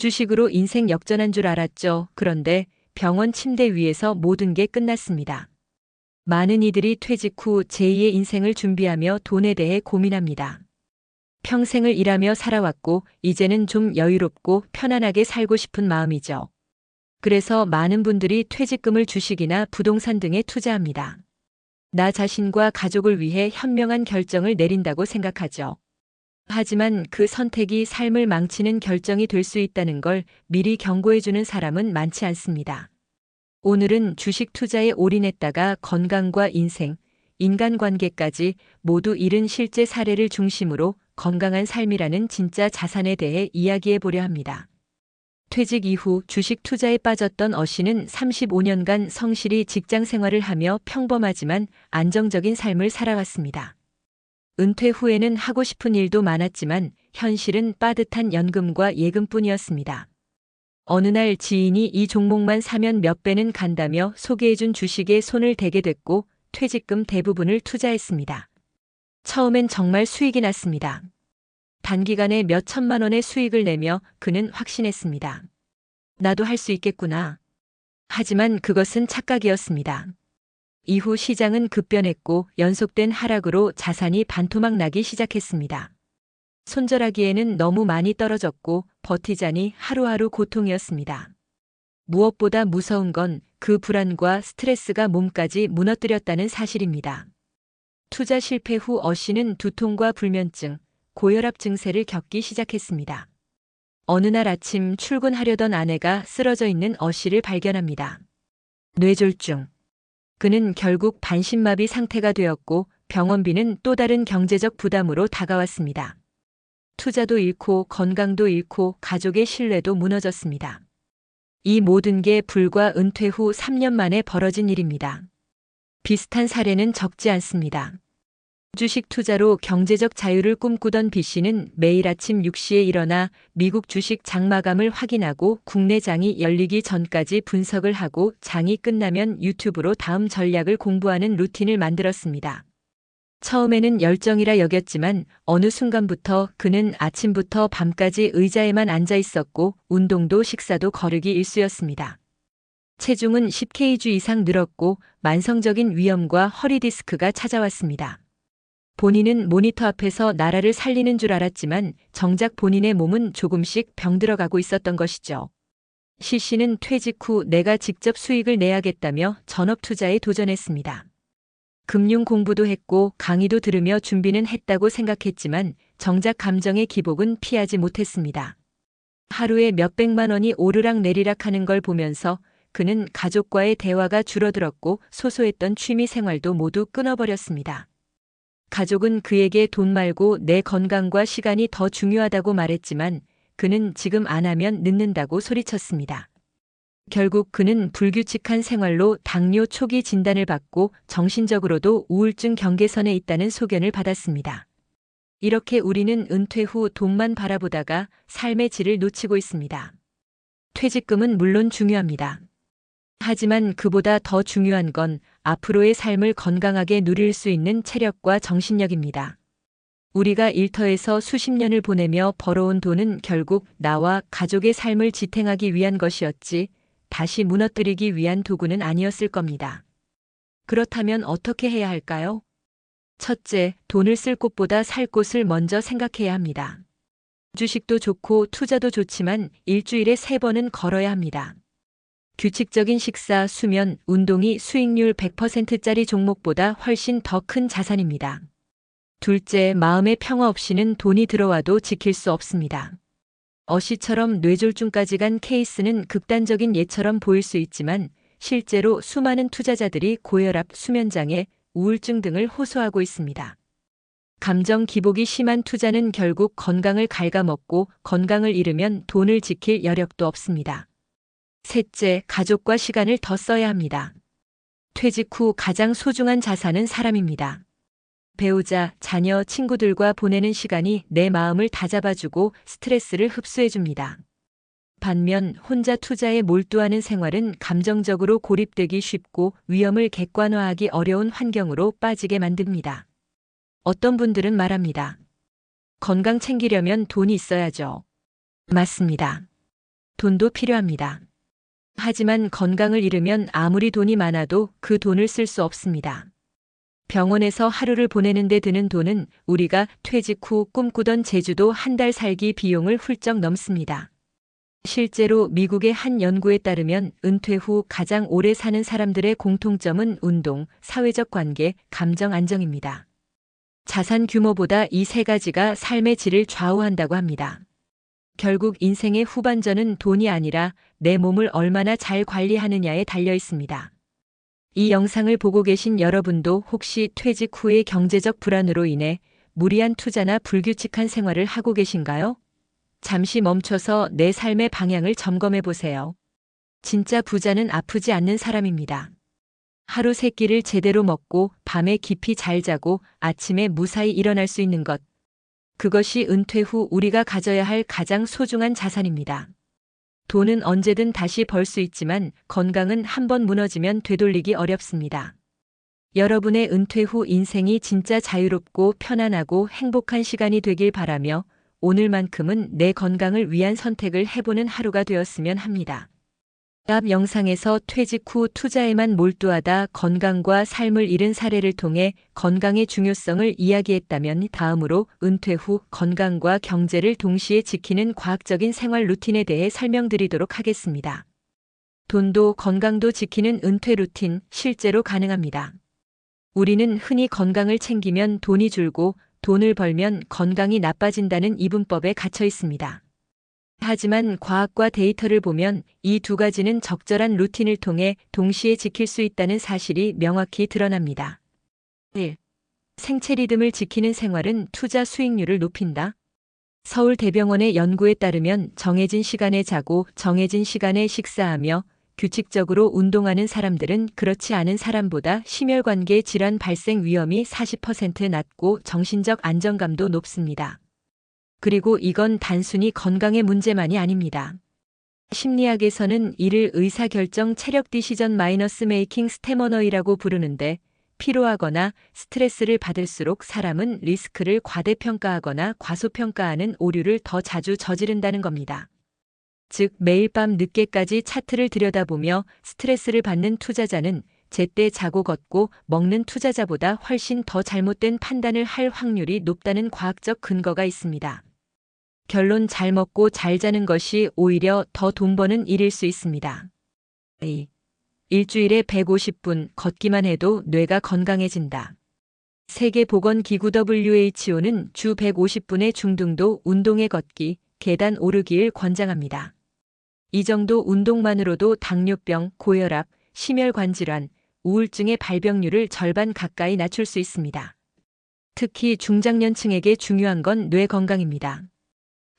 주식으로 인생 역전한 줄 알았죠. 그런데 병원 침대 위에서 모든 게 끝났습니다. 많은 이들이 퇴직 후 제2의 인생을 준비하며 돈에 대해 고민합니다. 평생을 일하며 살아왔고 이제는 좀 여유롭고 편안하게 살고 싶은 마음이죠. 그래서 많은 분들이 퇴직금을 주식이나 부동산 등에 투자합니다. 나 자신과 가족을 위해 현명한 결정을 내린다고 생각하죠. 하지만 그 선택이 삶을 망치는 결정이 될 수 있다는 걸 미리 경고해주는 사람은 많지 않습니다. 오늘은 주식 투자에 올인했다가 건강과 인생, 인간관계까지 모두 잃은 실제 사례를 중심으로 건강한 삶이라는 진짜 자산에 대해 이야기해 보려 합니다. 퇴직 이후 주식 투자에 빠졌던 어 씨는 35년간 성실히 직장 생활을 하며 평범하지만 안정적인 삶을 살아왔습니다. 은퇴 후에는 하고 싶은 일도 많았지만 현실은 빠듯한 연금과 예금뿐이었습니다. 어느 날 지인이 이 종목만 사면 몇 배는 간다며 소개해준 주식에 손을 대게 됐고 퇴직금 대부분을 투자했습니다. 처음엔 정말 수익이 났습니다. 단기간에 몇 천만 원의 수익을 내며 그는 확신했습니다. 나도 할 수 있겠구나. 하지만 그것은 착각이었습니다. 이후 시장은 급변했고 연속된 하락으로 자산이 반토막 나기 시작했습니다. 손절하기에는 너무 많이 떨어졌고 버티자니 하루하루 고통이었습니다. 무엇보다 무서운 건 그 불안과 스트레스가 몸까지 무너뜨렸다는 사실입니다. 투자 실패 후 어 씨는 두통과 불면증, 고혈압 증세를 겪기 시작했습니다. 어느 날 아침 출근하려던 아내가 쓰러져 있는 어 씨를 발견합니다. 뇌졸중. 그는 결국 반신마비 상태가 되었고 병원비는 또 다른 경제적 부담으로 다가왔습니다. 투자도 잃고 건강도 잃고 가족의 신뢰도 무너졌습니다. 이 모든 게 불과 은퇴 후 3년 만에 벌어진 일입니다. 비슷한 사례는 적지 않습니다. 주식 투자로 경제적 자유를 꿈꾸던 B 씨는 매일 아침 6시에 일어나 미국 주식 장 마감을 확인하고 국내 장이 열리기 전까지 분석을 하고 장이 끝나면 유튜브로 다음 전략을 공부하는 루틴을 만들었습니다. 처음에는 열정이라 여겼지만 어느 순간부터 그는 아침부터 밤까지 의자에만 앉아 있었고 운동도 식사도 거르기 일쑤였습니다. 체중은 10kg 이상 늘었고 만성적인 위염과 허리 디스크가 찾아왔습니다. 본인은 모니터 앞에서 나라를 살리는 줄 알았지만 정작 본인의 몸은 조금씩 병들어가고 있었던 것이죠. 시 씨는 퇴직 후 내가 직접 수익을 내야겠다며 전업 투자에 도전했습니다. 금융 공부도 했고 강의도 들으며 준비는 했다고 생각했지만 정작 감정의 기복은 피하지 못했습니다. 하루에 몇백만 원이 오르락 내리락 하는 걸 보면서 그는 가족과의 대화가 줄어들었고 소소했던 취미 생활도 모두 끊어버렸습니다. 가족은 그에게 돈 말고 내 건강과 시간이 더 중요하다고 말했지만 그는 지금 안 하면 늦는다고 소리쳤습니다. 결국 그는 불규칙한 생활로 당뇨 초기 진단을 받고 정신적으로도 우울증 경계선에 있다는 소견을 받았습니다. 이렇게 우리는 은퇴 후 돈만 바라보다가 삶의 질을 놓치고 있습니다. 퇴직금은 물론 중요합니다. 하지만 그보다 더 중요한 건 앞으로의 삶을 건강하게 누릴 수 있는 체력과 정신력입니다. 우리가 일터에서 수십 년을 보내며 벌어온 돈은 결국 나와 가족의 삶을 지탱하기 위한 것이었지 다시 무너뜨리기 위한 도구는 아니었을 겁니다. 그렇다면 어떻게 해야 할까요? 첫째, 돈을 쓸 곳보다 살 곳을 먼저 생각해야 합니다. 주식도 좋고 투자도 좋지만 일주일에 세 번은 걸어야 합니다. 규칙적인 식사, 수면, 운동이 수익률 100%짜리 종목보다 훨씬 더 큰 자산입니다. 둘째, 마음의 평화 없이는 돈이 들어와도 지킬 수 없습니다. 어시처럼 뇌졸중까지 간 케이스는 극단적인 예처럼 보일 수 있지만 실제로 수많은 투자자들이 고혈압, 수면장애, 우울증 등을 호소하고 있습니다. 감정 기복이 심한 투자는 결국 건강을 갉아먹고 건강을 잃으면 돈을 지킬 여력도 없습니다. 셋째, 가족과 시간을 더 써야 합니다. 퇴직 후 가장 소중한 자산은 사람입니다. 배우자, 자녀, 친구들과 보내는 시간이 내 마음을 다잡아주고 스트레스를 흡수해줍니다. 반면 혼자 투자에 몰두하는 생활은 감정적으로 고립되기 쉽고 위험을 객관화하기 어려운 환경으로 빠지게 만듭니다. 어떤 분들은 말합니다. 건강 챙기려면 돈이 있어야죠. 맞습니다. 돈도 필요합니다. 하지만 건강을 잃으면 아무리 돈이 많아도 그 돈을 쓸 수 없습니다. 병원에서 하루를 보내는데 드는 돈은 우리가 퇴직 후 꿈꾸던 제주도 한 달 살기 비용을 훌쩍 넘습니다. 실제로 미국의 한 연구에 따르면 은퇴 후 가장 오래 사는 사람들의 공통점은 운동, 사회적 관계, 감정 안정입니다. 자산 규모보다 이 세 가지가 삶의 질을 좌우한다고 합니다. 결국 인생의 후반전은 돈이 아니라 내 몸을 얼마나 잘 관리하느냐에 달려 있습니다. 이 영상을 보고 계신 여러분도 혹시 퇴직 후의 경제적 불안으로 인해 무리한 투자나 불규칙한 생활을 하고 계신가요? 잠시 멈춰서 내 삶의 방향을 점검해 보세요. 진짜 부자는 아프지 않는 사람입니다. 하루 세 끼를 제대로 먹고 밤에 깊이 잘 자고 아침에 무사히 일어날 수 있는 것. 그것이 은퇴 후 우리가 가져야 할 가장 소중한 자산입니다. 돈은 언제든 다시 벌 수 있지만 건강은 한번 무너지면 되돌리기 어렵습니다. 여러분의 은퇴 후 인생이 진짜 자유롭고 편안하고 행복한 시간이 되길 바라며 오늘만큼은 내 건강을 위한 선택을 해보는 하루가 되었으면 합니다. 앞 영상에서 퇴직 후 투자에만 몰두하다 건강과 삶을 잃은 사례를 통해 건강의 중요성을 이야기했다면 다음으로 은퇴 후 건강과 경제를 동시에 지키는 과학적인 생활 루틴에 대해 설명드리도록 하겠습니다. 돈도 건강도 지키는 은퇴 루틴 실제로 가능합니다. 우리는 흔히 건강을 챙기면 돈이 줄고 돈을 벌면 건강이 나빠진다는 이분법에 갇혀 있습니다. 하지만 과학과 데이터를 보면 이 두 가지는 적절한 루틴을 통해 동시에 지킬 수 있다는 사실이 명확히 드러납니다. 1. 생체 리듬을 지키는 생활은 투자 수익률을 높인다. 서울대병원의 연구에 따르면 정해진 시간에 자고 정해진 시간에 식사하며 규칙적으로 운동하는 사람들은 그렇지 않은 사람보다 심혈관계 질환 발생 위험이 40% 낮고 정신적 안정감도 높습니다. 그리고 이건 단순히 건강의 문제만이 아닙니다. 심리학에서는 이를 의사결정 체력 디시전 마이너스 메이킹 스테머너이라고 부르는데 피로하거나 스트레스를 받을수록 사람은 리스크를 과대평가하거나 과소평가하는 오류를 더 자주 저지른다는 겁니다. 즉 매일 밤 늦게까지 차트를 들여다보며 스트레스를 받는 투자자는 제때 자고 걷고 먹는 투자자보다 훨씬 더 잘못된 판단을 할 확률이 높다는 과학적 근거가 있습니다. 결론 잘 먹고 잘 자는 것이 오히려 더 돈 버는 일일 수 있습니다. A. 일주일에 150분 걷기만 해도 뇌가 건강해진다. 세계보건기구 WHO는 주 150분의 중등도 운동에 걷기, 계단 오르기를 권장합니다. 이 정도 운동만으로도 당뇨병, 고혈압, 심혈관 질환, 우울증의 발병률을 절반 가까이 낮출 수 있습니다. 특히 중장년층에게 중요한 건 뇌 건강입니다.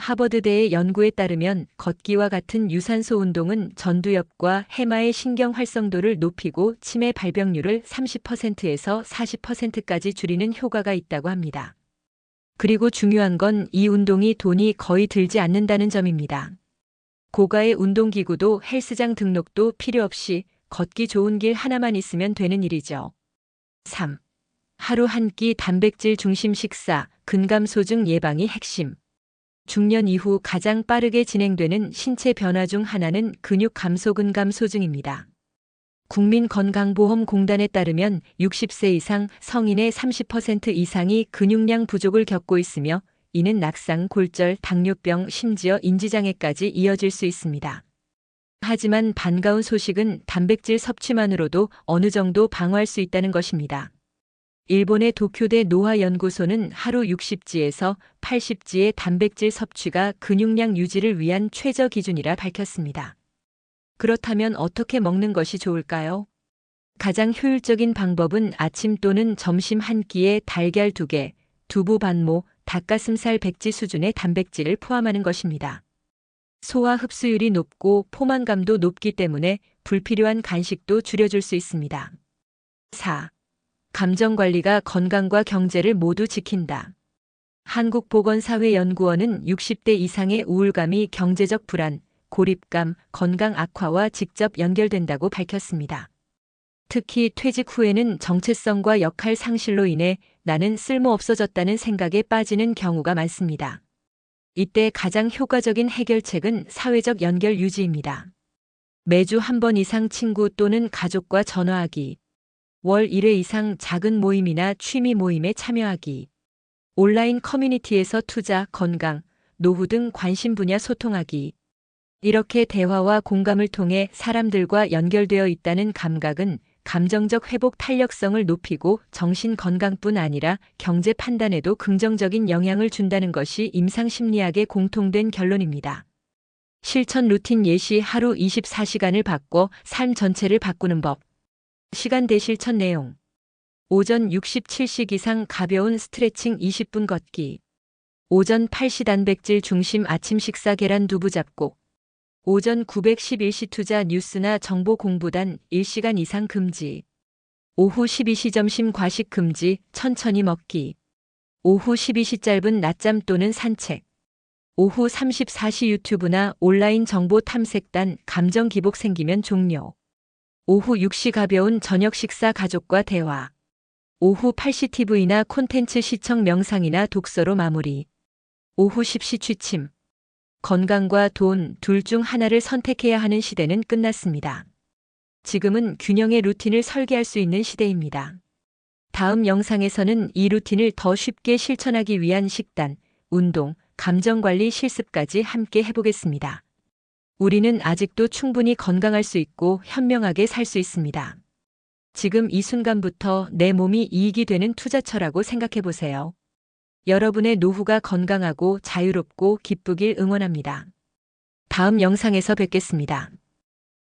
하버드대의 연구에 따르면 걷기와 같은 유산소 운동은 전두엽과 해마의 신경 활성도를 높이고 치매 발병률을 30%에서 40%까지 줄이는 효과가 있다고 합니다. 그리고 중요한 건 이 운동이 돈이 거의 들지 않는다는 점입니다. 고가의 운동기구도 헬스장 등록도 필요 없이 걷기 좋은 길 하나만 있으면 되는 일이죠. 3. 하루 한 끼 단백질 중심 식사, 근감소증 예방이 핵심. 중년 이후 가장 빠르게 진행되는 신체 변화 중 하나는 근육 감소 근감 소증입니다. 국민건강보험공단에 따르면 60세 이상 성인의 30% 이상이 근육량 부족을 겪고 있으며 이는 낙상, 골절, 당뇨병, 심지어 인지장애까지 이어질 수 있습니다. 하지만 반가운 소식은 단백질 섭취만으로도 어느 정도 방어할 수 있다는 것입니다. 일본의 도쿄대 노화연구소는 하루 60지에서 80지의 단백질 섭취가 근육량 유지를 위한 최저 기준이라 밝혔습니다. 그렇다면 어떻게 먹는 것이 좋을까요? 가장 효율적인 방법은 아침 또는 점심 한 끼에 달걀 2개, 두부 반모, 닭가슴살 백지 수준의 단백질을 포함하는 것입니다. 소화 흡수율이 높고 포만감도 높기 때문에 불필요한 간식도 줄여줄 수 있습니다. 4. 감정 관리가 건강과 경제를 모두 지킨다. 한국보건사회연구원은 60대 이상의 우울감이 경제적 불안, 고립감, 건강 악화와 직접 연결된다고 밝혔습니다. 특히 퇴직 후에는 정체성과 역할 상실로 인해 나는 쓸모 없어졌다는 생각에 빠지는 경우가 많습니다. 이때 가장 효과적인 해결책은 사회적 연결 유지입니다. 매주 한 번 이상 친구 또는 가족과 전화하기. 월 1회 이상 작은 모임이나 취미 모임에 참여하기. 온라인 커뮤니티에서 투자, 건강, 노후 등 관심 분야 소통하기. 이렇게 대화와 공감을 통해 사람들과 연결되어 있다는 감각은 감정적 회복 탄력성을 높이고 정신 건강뿐 아니라 경제 판단에도 긍정적인 영향을 준다는 것이 임상 심리학의 공통된 결론입니다. 실천 루틴 예시 하루 24시간을 바꿔 삶 전체를 바꾸는 법. 시간 대 실천 내용. 오전 67식 이상 가벼운 스트레칭 20분 걷기. 오전 8시 단백질 중심 아침 식사 계란 두부 잡곡. 오전 911시 투자 뉴스나 정보 공부단 1시간 이상 금지. 오후 12시 점심 과식 금지, 천천히 먹기. 오후 12시 짧은 낮잠 또는 산책. 오후 34시 유튜브나 온라인 정보 탐색단 감정 기복 생기면 종료. 오후 6시 가벼운 저녁 식사 가족과 대화. 오후 8시 TV나 콘텐츠 시청 명상이나 독서로 마무리. 오후 10시 취침. 건강과 돈 둘 중 하나를 선택해야 하는 시대는 끝났습니다. 지금은 균형의 루틴을 설계할 수 있는 시대입니다. 다음 영상에서는 이 루틴을 더 쉽게 실천하기 위한 식단, 운동, 감정관리 실습까지 함께 해보겠습니다. 우리는 아직도 충분히 건강할 수 있고 현명하게 살 수 있습니다. 지금 이 순간부터 내 몸이 이익이 되는 투자처라고 생각해 보세요. 여러분의 노후가 건강하고 자유롭고 기쁘길 응원합니다. 다음 영상에서 뵙겠습니다.